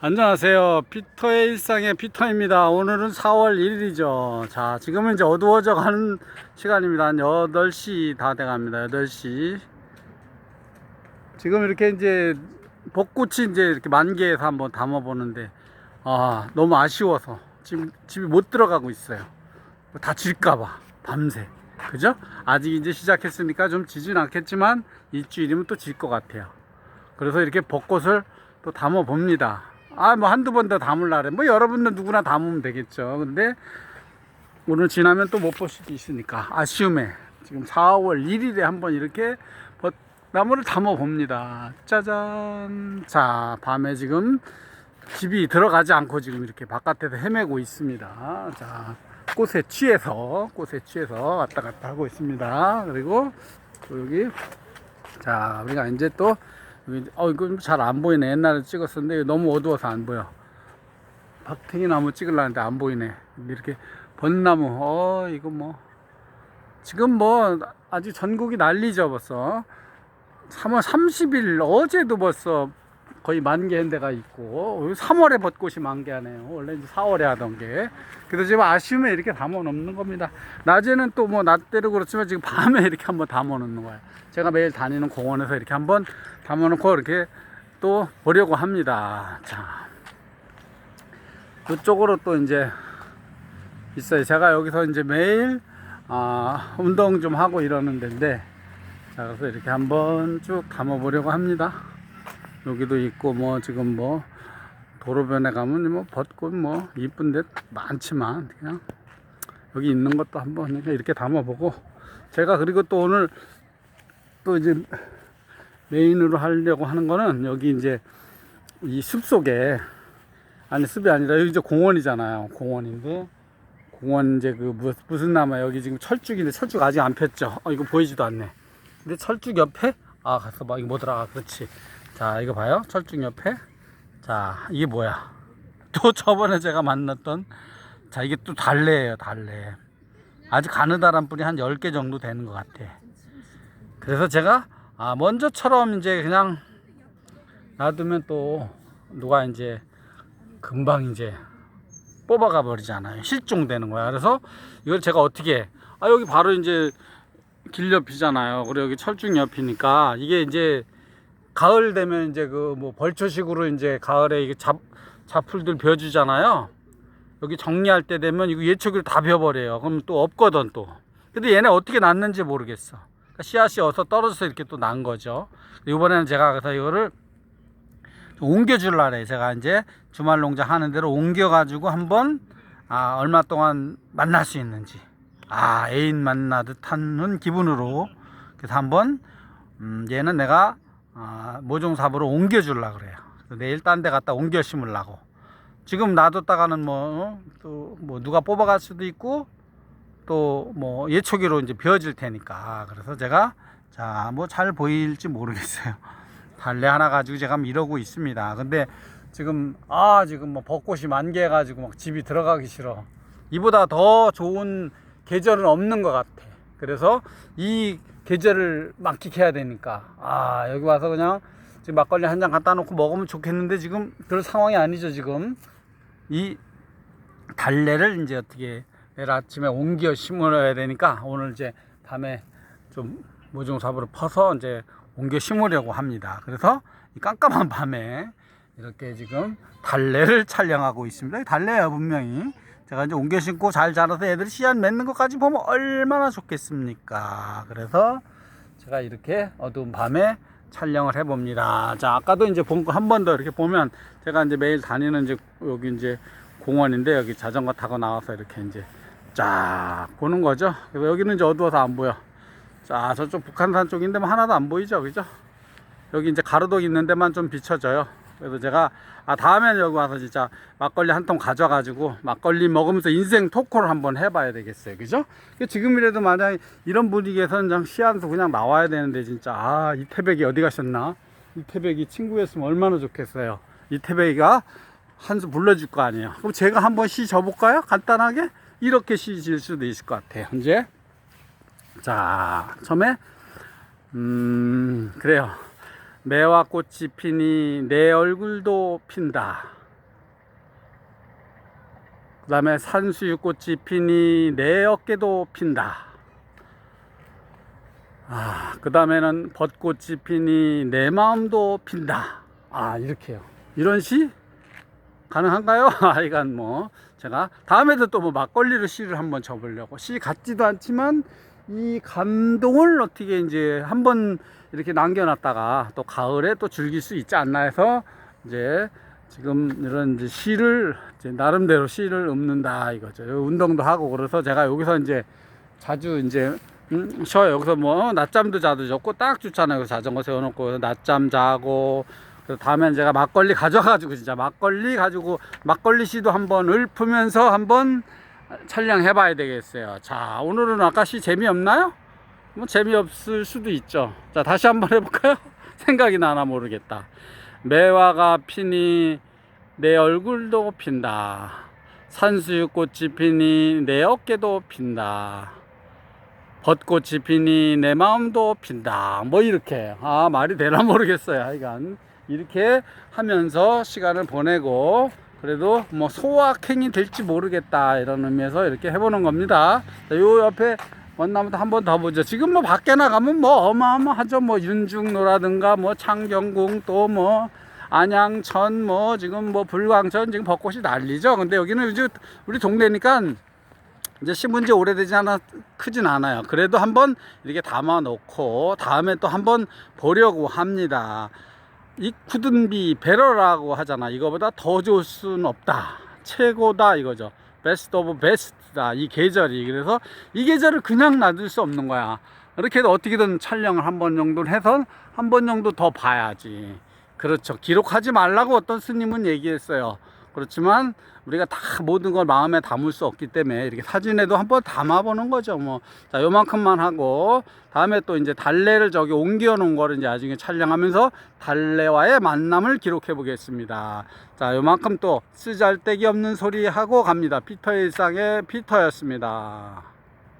안녕하세요. 피터의 일상의 피터입니다. 오늘은 4월 1일이죠. 자, 지금은 이제 어두워져 가는 시간입니다. 한 8시 다 돼 갑니다. 8시. 지금 이렇게 이제 벚꽃이 이제 이렇게 만개에서 한번 담아 보는데, 아, 너무 아쉬워서 지금 집에 못 들어가고 있어요. 다 질까 봐, 밤새. 그죠? 아직 이제 시작했으니까 좀 지진 않겠지만 일주일이면 또 질 것 같아요. 그래서 이렇게 벚꽃을 또 담아 봅니다. 아, 뭐 한두 번 더 담을라래. 뭐 여러분들 누구나 담으면 되겠죠. 근데 오늘 지나면 또 못 볼 수도 있으니까 아쉬움에 지금 4월 1일에 한번 이렇게 벚- 나무를 담아 봅니다. 짜잔. 자, 밤에 지금 집이 들어가지 않고 지금 이렇게 바깥에서 헤매고 있습니다. 자, 꽃에 취해서, 꽃에 취해서 왔다 갔다 하고 있습니다. 그리고 또 여기, 자, 우리가 이제 또, 어, 이거 잘 안 보이네. 옛날에 찍었었는데 너무 어두워서 안 보여. 박탱이 나무 찍으려는데 안 보이네. 이렇게 벚나무, 어, 이거 뭐. 지금 뭐, 아주 전국이 난리죠, 벌써. 3월 30일, 어제도 벌써 거의 만개한 데가 있고, 3월에 벚꽃이 만개하네요. 원래 이제 4월에 하던 게. 그래서 지금 아쉬움에 이렇게 담아 놓는 겁니다. 낮에는 또 뭐, 낮대로 그렇지만 지금 밤에 이렇게 한번 담아 놓는 거예요. 제가 매일 다니는 공원에서 이렇게 한번 담아 놓고 이렇게 또 보려고 합니다. 자. 이쪽으로 또 이제 있어요. 제가 여기서 이제 매일 아, 운동 좀 하고 이러는 데인데 자, 그래서 이렇게 한번 쭉 담아 보려고 합니다. 여기도 있고 뭐 지금 뭐 도로변에 가면 뭐 벚꽃 뭐 이쁜 데 많지만 그냥 여기 있는 것도 한번 이렇게 담아보고 제가 그리고 또 오늘 또 이제 메인으로 하려고 하는 거는 여기 이제 이 숲 속에 아니 숲이 아니라 여기 이제 공원이잖아요. 공원인데 공원 이제 그 무- 무슨 나무 여기 지금 철쭉인데 철쭉 아직 안 폈죠? 어 이거 보이지도 않네. 근데 철쭉 옆에 아 가서 봐. 이거 뭐더라 아, 그렇지 자 이거 봐요. 철쭉 옆에. 자 이게 뭐야? 또 저번에 제가 만났던 자 이게 또 달래예요 달래. 아직 가느다란 뿌리 한 10개 정도 되는 것 같아. 그래서 제가 아 먼저처럼 이제 그냥 놔두면 또 누가 이제 금방 이제 뽑아가 버리잖아요. 실종되는 거야. 그래서 이걸 제가 어떻게 해? 아 여기 바로 이제 길 옆이잖아요. 그리고 여기 철쭉 옆이니까 이게 이제 가을 되면 이제 그 뭐 벌초식으로 이제 가을에 이게 잡 잡풀들 벼주잖아요. 여기 정리할 때 되면 이거 예초기를 다 벼버려요. 그럼 또 없거든 또. 근데 얘네 어떻게 났는지 모르겠어. 그러니까 씨앗이 어서 떨어져서 이렇게 또 난 거죠. 이번에는 제가 그래서 이거를 좀 옮겨줄라래. 제가 이제 주말 농장 하는 대로 옮겨가지고 한번 아 얼마 동안 만날 수 있는지 아 애인 만나듯 하는 기분으로 그래서 한번 음, 얘는 내가 아, 모종삽으로 옮겨줄라 그래요. 내일 딴데 갖다 옮겨 심으려고. 지금 놔뒀다가는 뭐, 또, 뭐, 누가 뽑아갈 수도 있고, 또, 뭐, 예초기로 이제 비워질 테니까. 그래서 제가, 자, 뭐 잘 보일지 모르겠어요. 달래 하나 가지고 제가 이러고 있습니다. 근데 지금, 아, 지금 뭐 벚꽃이 만개해가지고 막 집이 들어가기 싫어. 이보다 더 좋은 계절은 없는 것 같아. 그래서 이 계절을 만끽해야 되니까. 아 여기 와서 그냥 지금 막걸리 한 잔 갖다 놓고 먹으면 좋겠는데 지금 그럴 상황이 아니죠 지금. 이 달래를 이제 어떻게 내일 아침에 옮겨 심어야 되니까 오늘 이제 밤에 좀 모종삽으로 퍼서 이제 옮겨 심으려고 합니다. 그래서 이 깜깜한 밤에 이렇게 지금 달래를 촬영하고 있습니다. 달래야 분명히 제가 이제 옮겨 심고 잘 자라서 애들이 씨앗 맺는 것까지 보면 얼마나 좋겠습니까. 그래서 제가 이렇게 어두운 밤에 촬영을 해봅니다. 자, 아까도 이제 본거한번 더 이렇게 보면 제가 이제 매일 다니는 이제 여기 이제 공원인데 여기 자전거 타고 나와서 이렇게 이제 쫙 보는 거죠. 그래서 여기는 이제 어두워서 안 보여. 자, 저쪽 북한산 쪽인데 뭐 하나도 안 보이죠. 그죠? 여기 이제 가로등 있는 데만 좀 비춰져요. 그래서 제가 아 다음에는 여기 와서 진짜 막걸리 한 통 가져가지고 막걸리 먹으면서 인생 토크를 한번 해봐야 되겠어요, 그죠? 그 지금이라도 만약 이런 분위기에서는 그냥 씨앗도 그냥 나와야 되는데 진짜 아 이태백이 어디 가셨나? 이태백이 친구였으면 얼마나 좋겠어요. 이태백이가 한 수 불러줄 거 아니에요. 그럼 제가 한번 시 져볼까요? 간단하게 이렇게 시 질 수도 있을 것 같아요. 이제 자 처음에 음 그래요. 매화 꽃이 피니 내 얼굴도 핀다. 그 다음에 산수유꽃이 피니 내 어깨도 핀다. 아, 그 다음에는 벚꽃이 피니 내 마음도 핀다. 아, 이렇게요. 이런 시 가능한가요? 하여간 뭐 제가 다음에도 또 뭐 막걸리로 시를 한번 쳐보려고 시 같지도 않지만 이 감동을 어떻게 이제 한번 이렇게 남겨놨다가 또 가을에 또 즐길 수 있지 않나 해서 이제 지금 이런 이제 시를 이제 나름대로 시를 읊는다 이거죠. 운동도 하고 그래서 제가 여기서 이제 자주 이제 음, 쉬어요. 여기서 뭐 낮잠도 자도 좋고 딱 좋잖아요. 자전거 세워놓고 낮잠 자고 다음엔 제가 막걸리 가져가지고 진짜 막걸리 가지고 막걸리 씨도 한번 읊으면서 한번 촬영해 봐야 되겠어요. 자, 오늘은 아까 시 재미없나요? 뭐 재미없을 수도 있죠. 자, 다시 한번 해볼까요? 생각이 나나 모르겠다. 매화가 피니 내 얼굴도 핀다. 산수유꽃이 피니 내 어깨도 핀다. 벚꽃이 피니 내 마음도 핀다. 뭐 이렇게. 아, 말이 되나 모르겠어요. 하여간. 이렇게 하면서 시간을 보내고 그래도 뭐 소확행이 될지 모르겠다 이런 의미에서 이렇게 해보는 겁니다. 자, 요 옆에 원나무도 한 번 더 보죠. 지금 뭐 밖에 나가면 뭐 어마어마하죠. 뭐 윤중로라든가 뭐 창경궁 또 뭐 안양천 뭐 지금 뭐 불광천 지금 벚꽃이 난리죠. 근데 여기는 이제 우리 동네니까 이제 심은 지 오래되지 않아 크진 않아요. 그래도 한번 이렇게 담아 놓고 다음에 또 한번 보려고 합니다. 이 굳은비 배러라고 하잖아. 이거보다 더 좋을 수는 없다. 최고다 이거죠. 베스트 오브 베스트다. 이 계절이. 그래서 이 계절을 그냥 놔둘 수 없는 거야. 이렇게 해도 어떻게든 촬영을 한 번 정도는 해서 한 번 정도 더 봐야지. 그렇죠. 기록하지 말라고 어떤 스님은 얘기했어요. 그렇지만 우리가 다 모든 걸 마음에 담을 수 없기 때문에 이렇게 사진에도 한번 담아보는 거죠. 뭐, 자, 요만큼만 하고, 다음에 또 이제 달래를 저기 옮겨 놓은 거를 이제 나중에 촬영하면서 달래와의 만남을 기록해 보겠습니다. 자, 요만큼 또 쓰잘데기 없는 소리 하고 갑니다. 피터 일상의 피터였습니다.